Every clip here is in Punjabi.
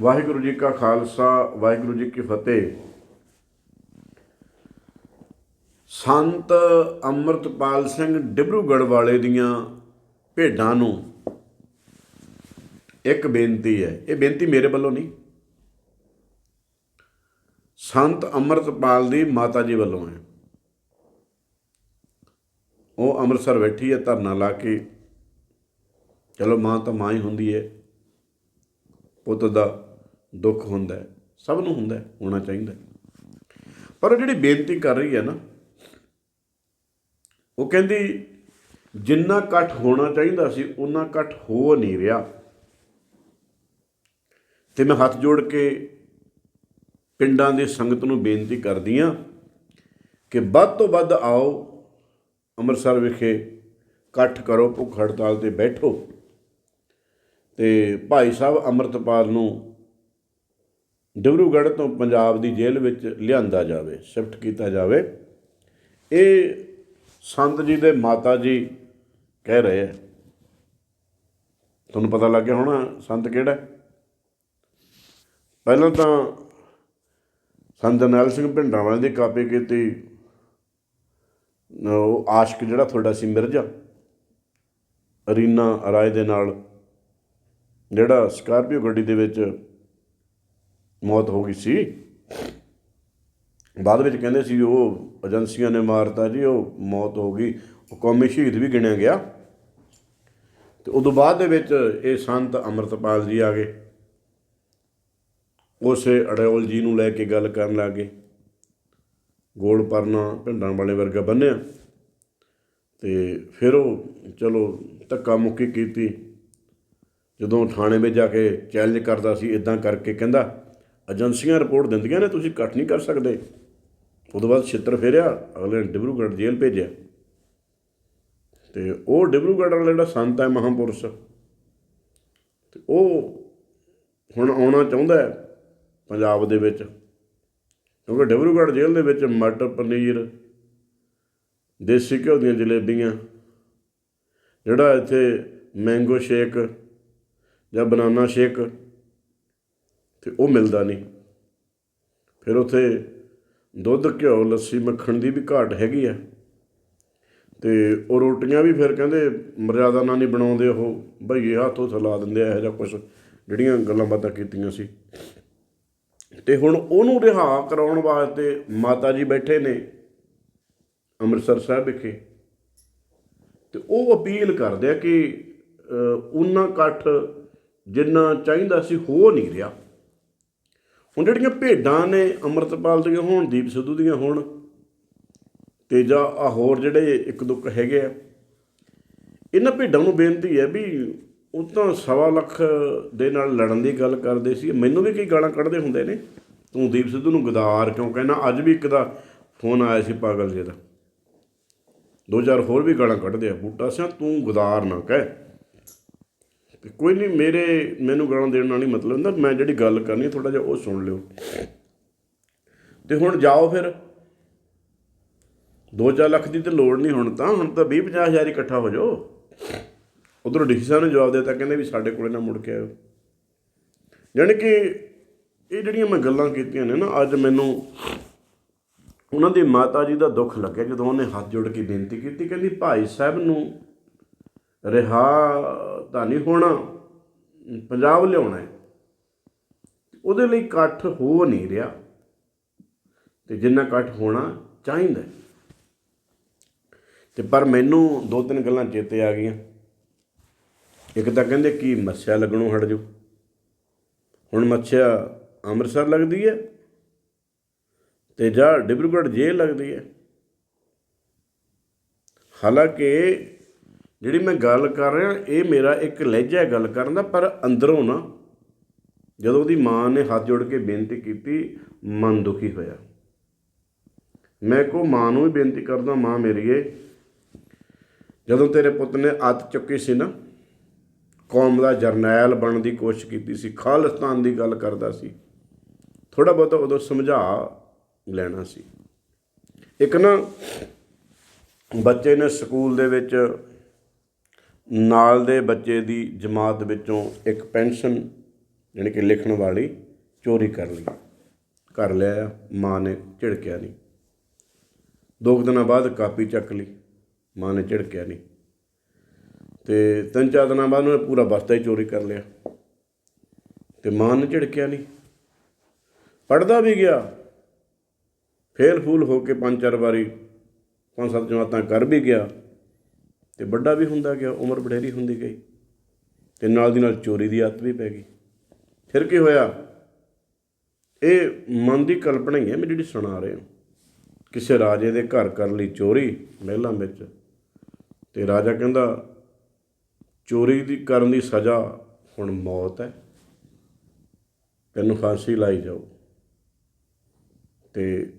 ਵਾਹਿਗੁਰੂ ਜੀ ਕਾ ਖਾਲਸਾ, ਵਾਹਿਗੁਰੂ ਜੀ ਕੀ ਫਤਿਹ। ਸੰਤ ਅੰਮ੍ਰਿਤਪਾਲ ਸਿੰਘ ਡਿਬਰੂਗੜ੍ਹ ਵਾਲੇ ਦੀਆਂ ਭੇਡਾਂ ਨੂੰ ਇੱਕ ਬੇਨਤੀ ਹੈ, ਇਹ ਬੇਨਤੀ ਮੇਰੇ ਵੱਲੋਂ ਨਹੀਂ। ਸੰਤ ਅੰਮ੍ਰਿਤਪਾਲ ਦੀ ਮਾਤਾ ਜੀ ਵੱਲੋਂ ਹੈ। ਉਹ ਅੰਮ੍ਰਿਤਸਰ ਬੈਠੀ ਹੈ, ਧਰਨਾ ਲਾ ਕੇ। ਚਲੋ ਮਾਂ ਤਾਂ ਮਾਂ ਹੀ ਹੁੰਦੀ ਹੈ, ਪੁੱਤ ਦਾ ਦੁੱਖ ਹੁੰਦਾ ਸਭ ਨੂੰ ਹੁੰਦਾ ਹੋਣਾ ਚਾਹੀਦਾ ਪਰ ਉਹ ਜਿਹੜੀ ਬੇਨਤੀ ਕਰ ਰਹੀ ਹੈ ਨਾ, ਉਹ ਕਹਿੰਦੀ, ਜਿੰਨਾ ਇਕੱਠ ਹੋਣਾ ਚਾਹੀਦਾ ਸੀ ਉਹਨਾਂ ਇਕੱਠ ਹੋ ਨਹੀਂ ਰਿਹਾ। ਤੇ ਮੈਂ ਹੱਥ ਜੋੜ ਕੇ ਪਿੰਡਾਂ ਦੀ ਸੰਗਤ ਨੂੰ ਬੇਨਤੀ ਕਰਦੀ ਆ ਕਿ ਵੱਧ ਤੋਂ ਵੱਧ ਆਓ, ਅੰਮ੍ਰਿਤਸਰ ਵਿਖੇ ਇਕੱਠ ਕਰੋ, ਭੁੱਖ ਹੜਤਾਲ ਤੇ ਬੈਠੋ। ਤੇ ਭਾਈ ਸਾਹਿਬ ਅੰਮ੍ਰਿਤਪਾਲ ਨੂੰ ਡਿਬਰੂਗੜ੍ਹ ਤੋਂ ਪੰਜਾਬ ਦੀ ਜੇਲ੍ਹ ਵਿੱਚ ਲਿਆਂਦਾ ਜਾਵੇ, ਸ਼ਿਫਟ ਕੀਤਾ ਜਾਵੇ। ਇਹ ਸੰਤ ਜੀ ਦੇ ਮਾਤਾ ਜੀ ਕਹਿ ਰਹੇ ਹੈ ਤੁਹਾਨੂੰ ਪਤਾ ਲੱਗ ਗਿਆ ਹੋਣਾ ਸੰਤ ਕਿਹੜਾ? ਪਹਿਲਾਂ ਤਾਂ ਸੰਤ ਜਰਨੈਲ ਸਿੰਘ ਭਿੰਡਰਾਂ ਵਾਲੇ ਦੀ ਕਾਪੀ ਕੀਤੀ। ਉਹ ਆਸ਼ਕ ਜਿਹੜਾ ਤੁਹਾਡਾ ਸੀ ਮਿਰਜ਼ਾ ਰੀਨਾ ਰਾਏ ਦੇ ਨਾਲ, ਜਿਹੜਾ ਸਕਾਰਪੀਓ ਗੱਡੀ ਦੇ ਵਿੱਚ ਮੌਤ ਹੋ ਗਈ ਸੀ। ਬਾਅਦ ਵਿੱਚ ਕਹਿੰਦੇ ਸੀ ਉਹ ਏਜੰਸੀਆਂ ਨੇ ਮਾਰਤਾ ਜੀ, ਉਹ ਮੌਤ ਹੋ ਗਈ। ਉਹ ਕੌਮੀ ਸ਼ਹੀਦ ਵੀ ਗਿਣਿਆ ਗਿਆ। ਤੇ ਉਦੋਂ ਬਾਅਦ ਦੇ ਵਿੱਚ ਇਹ ਸੰਤ ਅੰਮ੍ਰਿਤਪਾਲ ਜੀ ਆ ਗਏ। ਉਸੇ ਅੜਿਓਲ ਜੀ ਨੂੰ ਲੈ ਕੇ ਗੱਲ ਕਰਨ ਲੱਗੇ। ਗੋਲ ਪਰਨਾ ਭਿੰਡਾਂ ਵਾਲੇ ਵਰਗਾ ਬੰਨਿਆ। ਤੇ ਫਿਰ ਉਹ ਚਲੋ ਧੱਕਾ ਮੁੱਕੀ ਕੀਤੀ। ਜਦੋਂ ਥਾਣੇ ਵਿੱਚ ਜਾ ਕੇ ਚੈਲੰਜ ਕਰਦਾ ਸੀ ਇਦਾਂ ਕਰਕੇ ਕਹਿੰਦਾ ਏਜੰਸੀਆਂ ਰਿਪੋਰਟ ਦਿੰਦੀਆਂ ਨੇ, ਤੁਸੀਂ ਇਕੱਠ ਨਹੀਂ ਕਰ ਸਕਦੇ। ਉਦੋਂ ਬਾਅਦ ਛਿੱਤਰ ਫੇਰਿਆ, ਅਗਲੇ ਨੇ ਡਿਬਰੂਗੜ੍ਹ ਜੇਲ੍ਹ ਭੇਜਿਆ। ਤੇ ਉਹ ਡਿਬਰੂਗੜ੍ਹ ਵਾਲਾ ਜਿਹੜਾ ਸੰਤ ਹੈ ਮਹਾਂਪੁਰਸ਼, ਤੇ ਉਹ ਹੁਣ ਆਉਣਾ ਚਾਹੁੰਦਾ ਹੈ ਪੰਜਾਬ ਦੇ ਵਿੱਚ। ਕਿਉਂਕਿ ਡਿਬਰੂਗੜ੍ਹ ਜੇਲ੍ਹ ਦੇ ਵਿੱਚ ਮਟਰ, ਪਨੀਰ, ਦੇਸੀ ਘਿਓ ਦੀਆਂ ਜਲੇਬੀਆਂ, ਜਿਹੜਾ ਇੱਥੇ ਮੈਂਗੋ ਸ਼ੇਕ ਜਾਂ ਬਨਾਨਾ ਸ਼ੇਕ ਤੇ ਉਹ ਮਿਲਦਾ ਨਹੀਂ। ਫਿਰ ਉੱਥੇ ਦੁੱਧ ਘਿਓ ਲੱਸੀ ਮੱਖਣ ਦੀ ਵੀ ਘਾਟ ਹੈਗੀ ਆ। ਤੇ ਉਹ ਰੋਟੀਆਂ ਵੀ ਫਿਰ ਕਹਿੰਦੇ ਮਰਿਆਦਾ ਨਾਲ ਨਹੀਂ ਬਣਾਉਂਦੇ ਉਹ। ਭਈਏ ਹੱਥੋਂ ਥਲਾ ਦਿੰਦੇ ਇਹੋ ਜਿਹਾ ਕੁਝ ਜਿਹੜੀਆਂ ਗੱਲਾਂ ਬਾਤਾਂ ਕੀਤੀਆਂ ਸੀ। ਤੇ ਹੁਣ ਉਹਨੂੰ ਰਿਹਾ ਕਰਾਉਣ ਵਾਸਤੇ ਮਾਤਾ ਜੀ ਬੈਠੇ ਨੇ ਅੰਮ੍ਰਿਤਸਰ ਸਾਹਿਬ ਵਿਖੇ। ਤੇ ਉਹ ਅਪੀਲ ਕਰਦੇ ਆ ਕਿ ਅ, ਉਨਾ ਇਕੱਠ ਜਿੰਨਾ ਚਾਹੀਦਾ ਸੀ ਹੋ ਨਹੀਂ ਰਿਹਾ। ਹੁਣ ਜਿਹੜੀਆਂ ਭੇਡਾਂ ਨੇ ਅੰਮ੍ਰਿਤਪਾਲ ਦੀਆਂ ਹੋਣ, ਦੀਪ ਸਿੱਧੂ ਦੀਆਂ ਹੋਣ, ਤੇ ਜਾਂ ਆ ਹੋਰ ਜਿਹੜੇ ਇੱਕ ਦੁੱਕ ਹੈਗੇ ਆ, ਇਹਨਾਂ ਭੇਡਾਂ ਨੂੰ ਬੇਨਤੀ ਹੈ ਵੀ ਉਹ ਤਾਂ ਸਵਾ ਲੱਖ ਦੇ ਨਾਲ ਲੜਨ ਦੀ ਗੱਲ ਕਰਦੇ ਸੀ। ਮੈਨੂੰ ਵੀ ਕਈ ਗਾਲਾਂ ਕੱਢਦੇ ਹੁੰਦੇ ਨੇ, ਤੂੰ ਦੀਪ ਸਿੱਧੂ ਨੂੰ ਗਦਾਰ ਕਿਉਂ ਕਹਿਣਾ? ਅੱਜ ਵੀ ਇੱਕ ਦਾ ਫੋਨ ਆਇਆ ਸੀ ਪਾਗਲ ਜੇ ਦਾ। ਦੋ ਚਾਰ ਹੋਰ ਵੀ ਗਾਲਾਂ ਕੱਢਦੇ ਆ, ਬੂਟਾ ਸਿਆ, ਤੂੰ ਗਦਾਰ ਨਾ ਕਹਿ। ਤੇ ਕੋਈ ਨਹੀਂ, ਮੇਰੇ, ਮੈਨੂੰ ਗਾਣਾ ਦੇਣ ਨਾਲ ਨਹੀਂ ਮਤਲਬ ਹੁੰਦਾ। ਮੈਂ ਜਿਹੜੀ ਗੱਲ ਕਰਨੀ ਥੋੜਾ ਜਿਹਾ ਉਹ ਸੁਣ ਲਿਓ। ਤੇ ਹੁਣ ਜਾਓ ਫਿਰ। 2-4 ਲੱਖ ਦੀ ਤੇ ਲੋੜ ਨਹੀਂ ਹੁਣ ਤਾਂ। ਹੁਣ ਤਾਂ 20-50 ਹਜ਼ਾਰ ਇਕੱਠਾ ਹੋ ਜਾਓ। ਉਧਰੋਂ ਡੀਸੀ ਸਾਹਿਬ ਨੇ ਜਵਾਬ ਦਿੱਤਾ, ਕਹਿੰਦੇ ਵੀ ਸਾਡੇ ਕੋਲੇ ਨਾ ਮੁੜ ਕੇ ਆਇਓ। ਯਾਨੀ ਕਿ ਇਹ ਜਿਹੜੀਆਂ ਮੈਂ ਗੱਲਾਂ ਕੀਤੀਆਂ ਨੇ ਨਾ, ਅੱਜ ਮੈਨੂੰ ਉਹਨਾਂ ਦੀ ਮਾਤਾ ਜੀ ਦਾ ਦੁੱਖ ਲੱਗਿਆ ਜਦੋਂ ਉਹਨੇ ਹੱਥ ਜੋੜ ਕੇ ਬੇਨਤੀ ਕੀਤੀ। ਕਹਿੰਦੀ ਭਾਈ ਸਾਹਿਬ ਨੂੰ ਰਿਹਾ ਤਾਂ ਨਹੀਂ ਹੋਣਾ, ਪੰਜਾਬ ਲਿਆਉਣਾ ਹੈ। ਉਹਦੇ ਲਈ ਇਕੱਠ ਹੋ ਨਹੀਂ ਰਿਹਾ। ਤੇ ਜਿੰਨਾ ਇਕੱਠ ਹੋਣਾ ਚਾਹੀਦਾ ਹੈ। ਤੇ ਪਰ ਮੈਨੂੰ ਦੋ ਤਿੰਨ ਗੱਲਾਂ ਚੇਤੇ ਆ ਗਈਆਂ। ਇੱਕ ਤਾਂ ਕਹਿੰਦੇ ਕੀ ਮੱਛਿਆ ਲੱਗਣੋਂ ਹਟ ਜਾਓ। ਹੁਣ ਮੱਛਿਆ ਅੰਮ੍ਰਿਤਸਰ ਲੱਗਦੀ ਹੈ ਤੇ ਜਾਂ ਡਿਬਰੂਗੜ੍ਹ ਜੇਲ੍ਹ ਲੱਗਦੀ ਹੈ। ਹਾਲਾਂਕਿ ਜਿਹੜੀ ਮੈਂ ਗੱਲ ਕਰ ਰਿਹਾ, ਇਹ ਮੇਰਾ ਇੱਕ ਲਹਿਜਾ ਗੱਲ ਕਰਨ ਦਾ, ਪਰ ਅੰਦਰੋਂ ਨਾ ਜਦੋਂ ਉਹਦੀ ਮਾਂ ਨੇ ਹੱਥ ਜੋੜ ਕੇ ਬੇਨਤੀ ਕੀਤੀ, ਮਨ ਦੁਖੀ ਹੋਇਆ। ਮੈਂ ਕੋ ਮਾਂ ਨੂੰ ਵੀ ਬੇਨਤੀ ਕਰਦਾ, ਮਾਂ ਮੇਰੀਏ ਜਦੋਂ ਤੇਰੇ ਪੁੱਤ ਨੇ ਅੱਤ ਚੁੱਕੀ ਸੀ ਨਾ, ਕੌਮ ਦਾ ਜਰਨੈਲ ਬਣਨ ਦੀ ਕੋਸ਼ਿਸ਼ ਕੀਤੀ ਸੀ, ਖਾਲਿਸਤਾਨ ਦੀ ਗੱਲ ਕਰਦਾ ਸੀ ਥੋੜਾ ਬਹੁਤਾ ਉਦੋਂ ਸਮਝਾ ਲੈਣਾ ਸੀ। ਇੱਕ ਨਾ ਬੱਚੇ ਨੇ ਸਕੂਲ ਦੇ ਵਿੱਚ ਨਾਲ ਦੇ ਬੱਚੇ ਦੀ ਜਮਾਤ ਵਿੱਚੋਂ ਇੱਕ ਪੈਨਸ਼ਨ, ਯਾਨੀ ਕਿ ਲਿਖਣ ਵਾਲੀ ਚੋਰੀ ਕਰ ਲਈ। ਕਰ ਲਿਆ ਮਾਂ ਨੇ ਝਿੜਕਿਆ ਨਹੀਂ। ਦੋ ਕੁ ਦਿਨਾਂ ਬਾਅਦ ਕਾਪੀ ਚੱਕ ਲਈ, ਮਾਂ ਨੇ ਝਿੜਕਿਆ ਨਹੀਂ। ਤੇ ਤਿੰਨ ਚਾਰ ਦਿਨਾਂ ਬਾਅਦ ਉਹਨੇ ਪੂਰਾ ਬਸਤਾ ਹੀ ਚੋਰੀ ਕਰ ਲਿਆ। ਤੇ ਮਾਂ ਨੇ ਝਿੜਕਿਆ ਨਹੀਂ। ਪੜਦਾ ਵੀ ਗਿਆ। ਫੇਲ ਫੂਲ ਹੋ ਕੇ ਪੰਜ ਚਾਰ ਵਾਰੀ, ਪੰਜ ਸੱਤ ਜਮਾਤਾਂ ਕਰ ਵੀ ਗਿਆ। ਤੇ ਵੱਡਾ ਵੀ ਹੁੰਦਾ ਗਿਆ, ਉਮਰ ਬੜੇਰੀ ਹੁੰਦੀ ਗਈ। ਤੇ ਨਾਲ ਦੀ ਨਾਲ ਚੋਰੀ ਦੀ ਆਦਤ ਵੀ ਪੈ ਗਈ। ਫਿਰ ਕੀ ਹੋਇਆ? ਇਹ ਮਨ ਦੀ ਕਲਪਨਾ ਹੀ ਹੈ ਮੈਂ ਜਿਹੜੀ ਸੁਣਾ ਰਿਹਾ। ਕਿਸੇ ਰਾਜੇ ਦੇ ਘਰ ਕਰ ਲਈ ਚੋਰੀ ਮਹਿਲਾਂ ਵਿੱਚ। ਤੇ ਰਾਜਾ ਕਹਿੰਦਾ, ਚੋਰੀ ਦੀ ਕਰਨ ਦੀ ਸਜ਼ਾ ਹੁਣ ਮੌਤ ਹੈ। ਤੈਨੂੰ ਫਾਂਸੀ ਲਾਈ ਜਾਓ ਤੇ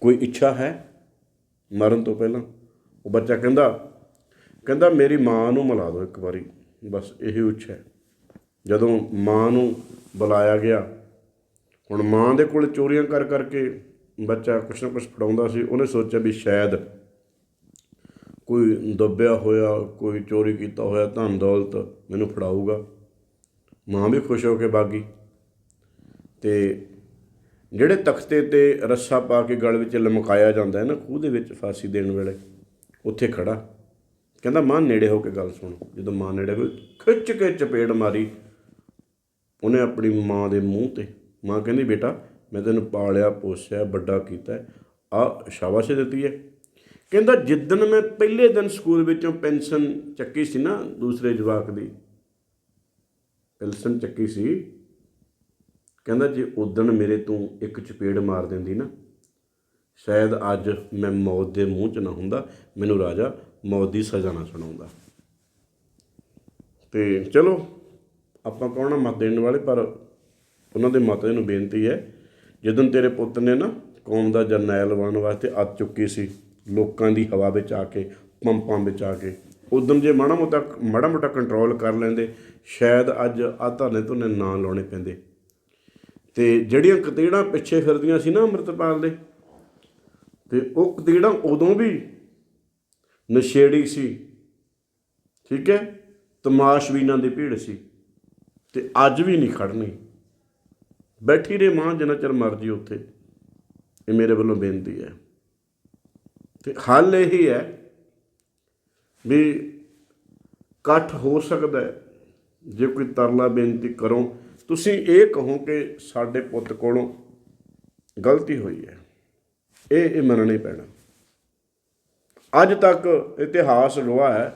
ਕੋਈ ਇੱਛਾ ਹੈ? ਮਰਨ ਤੋਂ ਪਹਿਲਾਂ। ਉਹ ਬੱਚਾ ਕਹਿੰਦਾ ਕਹਿੰਦਾ, ਮੇਰੀ ਮਾਂ ਨੂੰ ਮਿਲਾ ਦਿਓ ਇੱਕ ਵਾਰੀ। ਬਸ ਇਹੀ ਇੱਛਾ ਹੈ। ਜਦੋਂ ਮਾਂ ਨੂੰ ਬੁਲਾਇਆ ਗਿਆ, ਹੁਣ ਮਾਂ ਦੇ ਕੋਲ ਚੋਰੀਆਂ ਕਰ ਕਰਕੇ ਬੱਚਾ ਕੁਛ ਨਾ ਕੁਛ ਫੜਾਉਂਦਾ ਸੀ, ਉਹਨੇ ਸੋਚਿਆ ਵੀ ਸ਼ਾਇਦ ਕੋਈ ਦੱਬਿਆ ਹੋਇਆ, ਕੋਈ ਚੋਰੀ ਕੀਤਾ ਹੋਇਆ ਧਨ ਦੌਲਤ ਮੈਨੂੰ ਫੜਾਊਗਾ। ਮਾਂ ਵੀ ਖੁਸ਼ ਹੋ ਕੇ ਬਾਗੀ ਤੇ ਜਿਹੜੇ ਤਖਤੇ ਤੇ ਰੱਸਾ ਪਾ ਕੇ ਗਲ ਵਿੱਚ ਲਮਕਾਇਆ ਜਾਂਦਾ ਹੈ ਨਾ, ਖੂਹ ਦੇ ਵਿੱਚ ਫਾਂਸੀ ਦੇਣ ਵੇਲੇ, ਉੱਥੇ ਖੜਾ। ਕਹਿੰਦਾ ਮਾਂ ਨੇੜੇ ਹੋ ਕੇ ਗੱਲ ਸੁਣ। ਜਦੋਂ ਮਾਂ ਨੇੜੇ ਹੋਈ, ਖਿੱਚ ਕੇ ਚਪੇੜ ਮਾਰੀ ਉਹਨੇ ਆਪਣੀ ਮਾਂ ਦੇ ਮੂੰਹ ਤੇ। ਮਾਂ ਕਹਿੰਦੀ, ਬੇਟਾ, ਮੈਂ ਤੈਨੂੰ ਪਾਲਿਆ, ਪੋਸਿਆ, ਵੱਡਾ ਕੀਤਾ ਆ ਸ਼ਾਬਾਸ਼ ਦਿੱਤੀ ਹੈ। ਕਹਿੰਦਾ, ਜਿੱਦਣ ਮੈਂ ਪਹਿਲੇ ਦਿਨ ਸਕੂਲ ਵਿੱਚੋਂ ਪੈਨਸ਼ਨ ਚੱਕੀ ਸੀ ਨਾ ਦੂਸਰੇ ਜਵਾਕ ਦੀ, ਪੈਨਸ਼ਨ ਚੱਕੀ ਸੀ, ਕਹਿੰਦਾ, ਜੇ ਉਦਣ ਮੇਰੇ ਤੋਂ ਇੱਕ ਚਪੇੜ ਮਾਰ ਦਿੰਦੀ ਨਾ, ਸ਼ਾਇਦ ਅੱਜ ਮੈਂ ਮੌਤ ਦੇ ਮੂੰਹ 'ਚ ਨਾ ਹੁੰਦਾ। ਮੈਨੂੰ ਰਾਜਾ ਮੌਤ ਦੀ ਸਜ਼ਾ ਨਾ ਸੁਣਾਉਂਦਾ। ਤੇ ਚਲੋ, ਆਪਾਂ ਕੌਣ ਮਤ ਦੇਣ ਵਾਲੇ, ਪਰ ਉਹਨਾਂ ਦੇ ਮਾਤਾ ਨੂੰ ਬੇਨਤੀ ਹੈ, ਜਦੋਂ ਤੇਰੇ ਪੁੱਤ ਨੇ ਨਾ ਕੌਮ ਦਾ ਜਰਨੈਲ ਬਣਨ ਵਾਸਤੇ ਅੱਤ ਚੁੱਕੀ ਸੀ, ਲੋਕਾਂ ਦੀ ਹਵਾ ਵਿੱਚ ਆ ਕੇ, ਪੰਪਾਂ ਵਿੱਚ ਆ ਕੇ, ਉਦੋਂ ਜੇ ਮਾੜਾ ਮੋਟਾ ਮਾੜਾ ਮੋਟਾ ਕੰਟਰੋਲ ਕਰ ਲੈਂਦੇ, ਸ਼ਾਇਦ ਅੱਜ ਆ ਧਰਨੇ ਤੋਂ ਨਾਂ ਲਾਉਣੇ ਪੈਂਦੇ। ਤੇ ਜਿਹੜੀਆਂ ਕਤੀੜਾਂ ਪਿੱਛੇ ਫਿਰਦੀਆਂ ਸੀ ਨਾ ਅੰਮ੍ਰਿਤਪਾਲ ਦੇ, ਤੇ ਉਹ ਕਤੀੜਾਂ ਉਦੋਂ ਵੀ ਨਸ਼ੇੜੀ ਸੀ। ਠੀਕ ਹੈ? ਤਮਾਸ਼ ਵੀ ਇਹਨਾਂ ਦੀ ਭੀੜ ਸੀ ਤੇ ਅੱਜ ਵੀ ਨਹੀਂ ਖੜਨੀ ਬੈਠੀ ਰਹੇ ਮਾਂ, ਜਿੰਨਾ ਚਿਰ ਮਰਜ਼ੀ ਉੱਥੇ। ਇਹ ਮੇਰੇ ਵੱਲੋਂ ਬੇਨਤੀ ਹੈ। ਤੇ ਹੱਲ ਇਹੀ ਹੈ ਵੀ ਇਕੱਠ ਹੋ ਸਕਦਾ ਹੈ। ਜੇ ਕੋਈ ਤਰਲਾ ਬੇਨਤੀ ਕਰੋ, ਤੁਸੀਂ ਇਹ ਕਹੋ ਕਿ ਸਾਡੇ ਪੁੱਤ ਕੋਲੋਂ ਗਲਤੀ ਹੋਈ ਹੈ। ਇਹ ਇਹ ਮੰਨਣਾ ਹੀ ਪੈਣਾ। ਅੱਜ ਤੱਕ ਇਤਿਹਾਸ ਗਵਾਹ ਹੈ,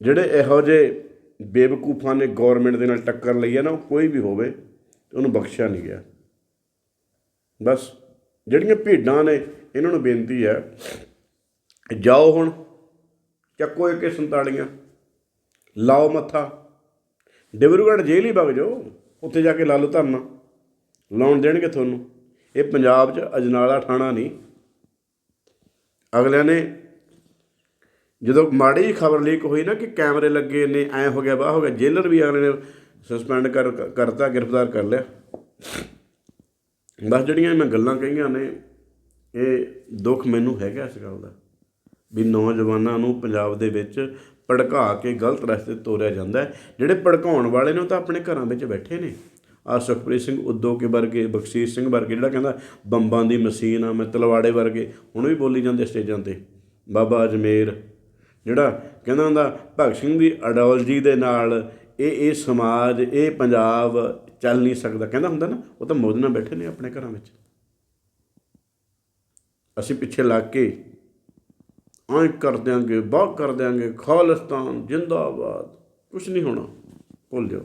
ਜਿਹੜੇ ਇਹੋ ਜਿਹੇ ਬੇਵਕੂਫਾਂ ਨੇ ਗਵਰਨਮੈਂਟ ਦੇ ਨਾਲ ਟੱਕਰ ਲਈ ਹੈ ਨਾ, ਉਹ ਕੋਈ ਵੀ ਹੋਵੇ ਉਹਨੂੰ ਬਖਸ਼ਿਆ ਨਹੀਂ ਗਿਆ। ਬਸ, ਜਿਹੜੀਆਂ ਭੇਡਾਂ ਨੇ, ਇਹਨਾਂ ਨੂੰ ਬੇਨਤੀ ਹੈ, ਜਾਓ ਹੁਣ, ਚੱਕੋ ਇੱਕ 47 ਲਾਓ ਮੱਥਾ। ਡਿਬਰੂਗੜ੍ਹ ਜੇਲ੍ਹ ਹੀ ਵਗ ਜਾਓ, ਉੱਥੇ ਜਾ ਕੇ ਲਾ ਲਓ ਧਰਨਾ ਲਾਉਣ ਦੇਣਗੇ ਤੁਹਾਨੂੰ। ਇਹ ਪੰਜਾਬ 'ਚ ਅਜਨਾਲਾ ਥਾਣਾ ਨਹੀਂ। ਅਗਲਿਆਂ ਨੇ ਜਦੋਂ ਮਾੜੀ ਜਿਹੀ ਖਬਰ ਲੀਕ ਹੋਈ ਨਾ ਕਿ ਕੈਮਰੇ ਲੱਗੇ ਨੇ, ਐ ਹੋ ਗਿਆ, ਵਾਹ ਹੋ ਗਿਆ, ਜੇਲਰ ਵੀ ਅਗਲੇ ਨੇ ਸਸਪੈਂਡ ਕਰ, ਕਰਤਾ, ਗ੍ਰਿਫਤਾਰ ਕਰ ਲਿਆ। ਬਸ ਜਿਹੜੀਆਂ ਮੈਂ ਗੱਲਾਂ ਕਹੀਆਂ ਨੇ, ਇਹ ਦੁੱਖ ਮੈਨੂੰ ਹੈਗਾ ਇਸ ਗੱਲ ਦਾ, ਵੀ ਨੌਜਵਾਨਾਂ ਨੂੰ ਪੰਜਾਬ ਦੇ ਵਿੱਚ ਭੜਕਾ ਕੇ ਗਲਤ ਰਸਤੇ ਤੋਰਿਆ ਜਾਂਦਾ ਜਿਹੜੇ ਭੜਕਾਉਣ ਵਾਲੇ ਨੇ ਉਹ ਤਾਂ ਆਪਣੇ ਘਰਾਂ ਵਿੱਚ ਬੈਠੇ ਨੇ। ਆ ਸੁਖਪ੍ਰੀਤ ਸਿੰਘ ਉਦੋਂ ਕੇ ਵਰਗੇ ਬਖਸ਼ੀਸ਼ ਸਿੰਘ ਵਰਗੇ, ਜਿਹੜਾ ਕਹਿੰਦਾ ਬੰਬਾਂ ਦੀ ਮਸ਼ੀਨ ਆ ਮੈਂ ਤਲਵਾੜੇ ਵਰਗੇ, ਹੁਣ ਵੀ ਬੋਲੀ ਜਾਂਦੇ ਸਟੇਜਾਂ ਤੇ। ਬਾਬਾ ਅਜਮੇਰ, ਜਿਹੜਾ ਕਹਿੰਦਾ ਹੁੰਦਾ, ਭਗਤ ਸਿੰਘ ਦੀ ਆਈਡੀਓਲੋਜੀ ਦੇ ਨਾਲ ਇਹ ਇਹ ਸਮਾਜ, ਇਹ ਪੰਜਾਬ ਚੱਲ ਨਹੀਂ ਸਕਦਾ। ਕਹਿੰਦਾ ਹੁੰਦਾ ਨਾ, ਉਹ ਤਾਂ ਮੌਜ ਨਾਲ ਬੈਠੇ ਨੇ ਆਪਣੇ ਘਰਾਂ ਵਿੱਚ। ਅਸੀਂ ਪਿੱਛੇ ਲੱਗ ਕੇ ਆਂ ਕਰ ਦਿਆਂਗੇ ਬਾਹ ਕਰ ਦਿਆਂਗੇ, ਖਾਲਿਸਤਾਨ ਜਿੰਦਾਬਾਦ। ਕੁਝ ਨਹੀਂ ਹੋਣਾ, ਭੁੱਲ ਜਾਓ।